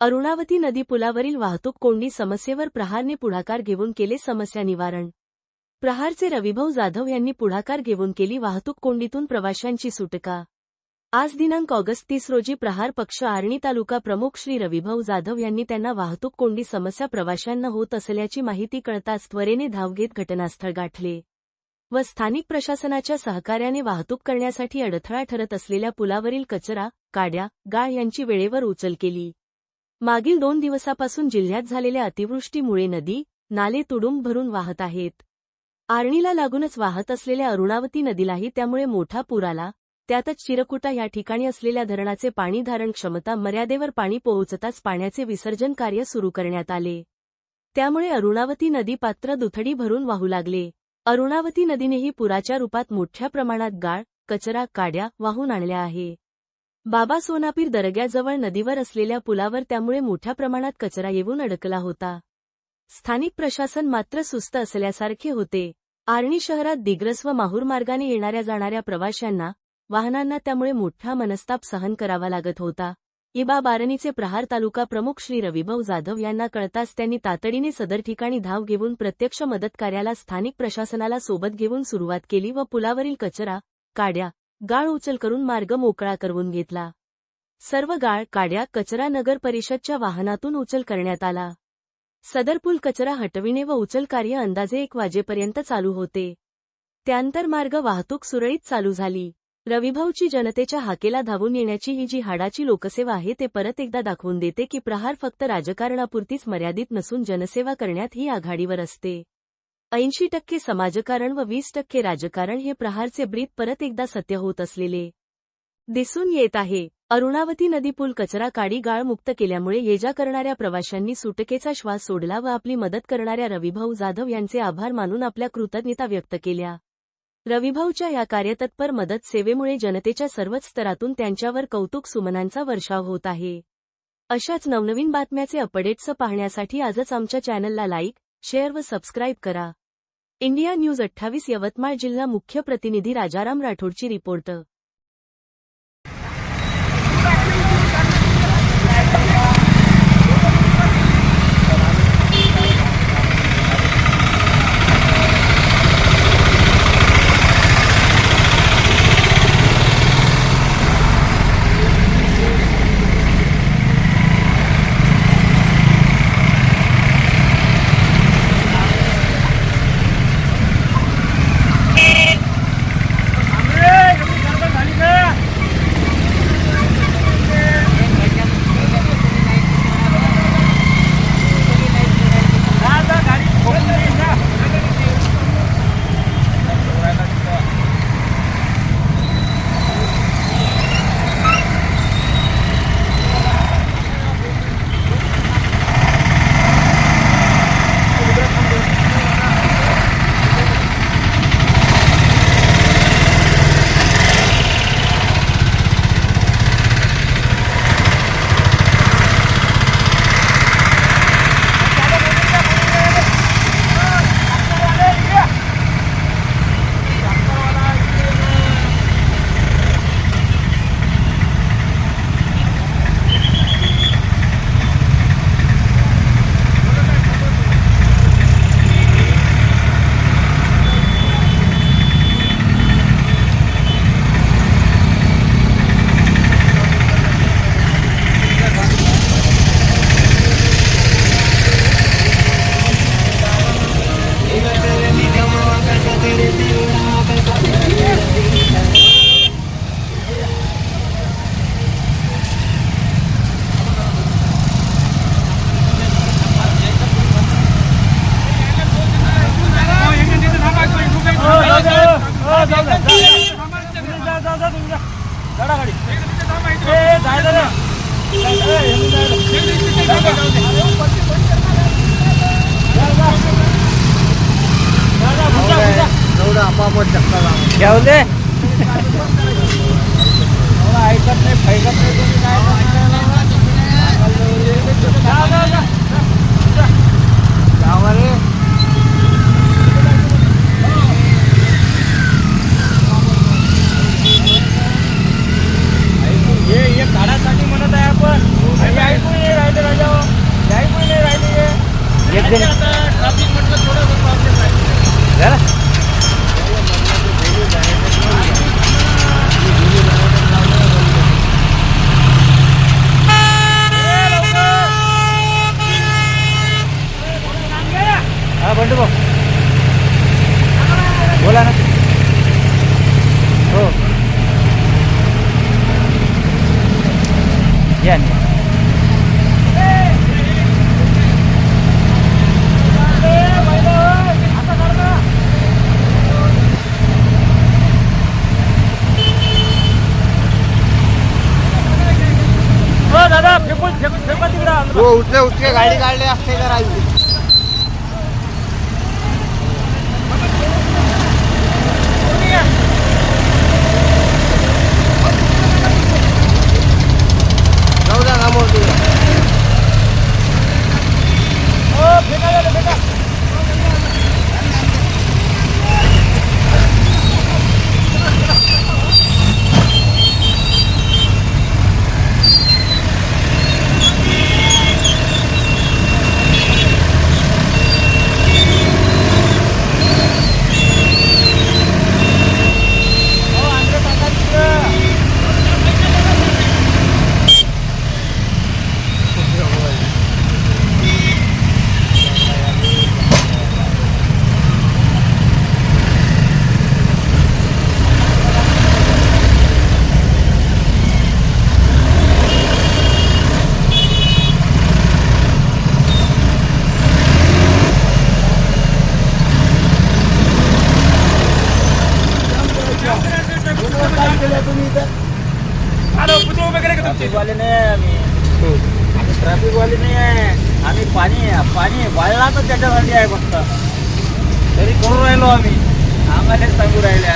अरुणावती नदी पुलावरील वाहतूक कोंडी समस्येवर प्रहारने पुढाकार घेऊन केले समस्या निवारण. प्रहारचे रविभाऊ जाधव यांनी पुढाकार घेऊन केली वाहतूक कोंडीतून प्रवाशांची सुटका. आज दिनांक ऑगस्ट तीस रोजी प्रहार पक्ष आर्णी तालुका प्रमुख श्री रविभाऊ जाधव यांनी त्यांना वाहतूक कोंडी समस्या प्रवाशांना होत असल्याची माहिती कळताच त्वरेने धाव घेत घटनास्थळ गाठले व स्थानिक प्रशासनाच्या सहकार्याने वाहतूक करण्यासाठी अडथळा ठरत असलेल्या पुलावरील कचरा काड्या गाळ यांची वेळेवर उचल केली. मागील दोन दिवसापासून जिल्ह्यात झालेल्या अतिवृष्टीमुळे नदी नाले तुडुंब भरून वाहत आहेत. आर्णीला लागूनच वाहत असलेल्या अरुणावती नदीलाही त्यामुळे मोठा पूर आला. त्यातच चिरकुटा या ठिकाणी असलेल्या धरणाचे पाणी धारण क्षमता मर्यादेवर पाणी पोहोचताच पाण्याचे विसर्जन कार्य सुरू करण्यात आले. त्यामुळे अरुणावती नदी पात्र दुथडी भरून वाहू लागले. अरुणावती नदीनेही पुराच्या रूपात मोठ्या प्रमाणात गाळ कचरा काड्या वाहून आणल्या आहे. बाबा सोनापीर दर्ग्याजवळ नदीवर असलेल्या पुलावर त्यामुळे मोठ्या प्रमाणात कचरा येऊन अडकला होता. स्थानिक प्रशासन मात्र सुस्त असल्यासारखे होते. आर्णी शहरात दिग्रस व माहूर मार्गाने येणाऱ्या जाणाऱ्या प्रवाशांना वाहनांना त्यामुळे मोठा मनस्ताप सहन करावा लागत होता. इबा बारणीचे प्रहार तालुका प्रमुख श्री रविभाऊ जाधव यांना कळताच त्यांनी तातडीने सदर ठिकाणी धाव घेऊन प्रत्यक्ष मदत कार्याला स्थानिक प्रशासनाला सोबत घेऊन सुरुवात केली व पुलावरील कचरा काड्या गाळ उचल करून मार्ग मोकळा करवून घेतला. सर्व गाळ काड्या कचरा नगर परिषदच्या वाहनातून उचल करण्यात आला. सदर पूल कचरा हटविणे व उचल कार्य अंदाजे एक वाजेपर्यंत चालू होते. त्यानंतर मार्ग वाहतूक सुरळीत चालू झाली. रविभाऊची जनतेच्या हाकेला धावून येण्याची ही जी हाडाची लोकसेवा आहे ते परत एकदा दाखवून देते की प्रहार फक्त राजकारणापुरतीच मर्यादित नसून जनसेवा करण्यात ही आघाडीवर असते. ऐंशी टक्के समाजकारण व वीस टक्के राजकारण हे प्रहारचे ब्रीद परत एकदा सत्य होत असलेले दिसून येत आहे. अरुणावती नदी पूल कचरा काडी गाळ मुक्त केल्यामुळे ये जा करणाऱ्या प्रवाशांनी सुटकेचा श्वास सोडला व आपली मदत करणाऱ्या रविभाऊ जाधव यांचे आभार मानून आपल्या कृतज्ञता व्यक्त केल्या. रविभाऊच्या या कार्यतत्पर मदत सेवेमुळे जनतेच्या सर्वच स्तरातून त्यांच्यावर कौतुक सुमनांचा वर्षाव होत आहे. अशाच नवनवीन बातम्याचे अपडेट्स पाहण्यासाठी आजच आमच्या चॅनलला लाईक शेअर व सबस्क्राईब करा. इंडिया न्यूज अठ्ठावीस यवतमाळ जिल्हा मुख्य प्रतिनिधी राजाराम राठोडची रिपोर्ट. आपापत धक्का लावा ठेवले ऐकत नाही फैकत नाही कोणी काय रे हे काढासाठी म्हणत आहे आपण ऐकून हे राहिलं जण ट्रॅफिक म्हटलं थोडं प्रॉब्लेम आहे झालं हा भाऊ. बोला ना. हो. या हो दादा फेकून फेकून फेका तिकडं हो उठले उठले गाडी काढले असते तर जाऊ द्या ना मोठी हो फेका झालं फेका हो आणलं टाका तिकडं हॅलो पुतळे उभे केले का तुमचे वाले नाही आहे आम्ही. आम्ही ट्रॅफिक वाले नाही आहे. आम्ही पाणी पाणी वाळला तर त्याच्यासाठी आहे फक्त. तरी करून राहिलो आम्ही. आम्हाला सांगू राहिले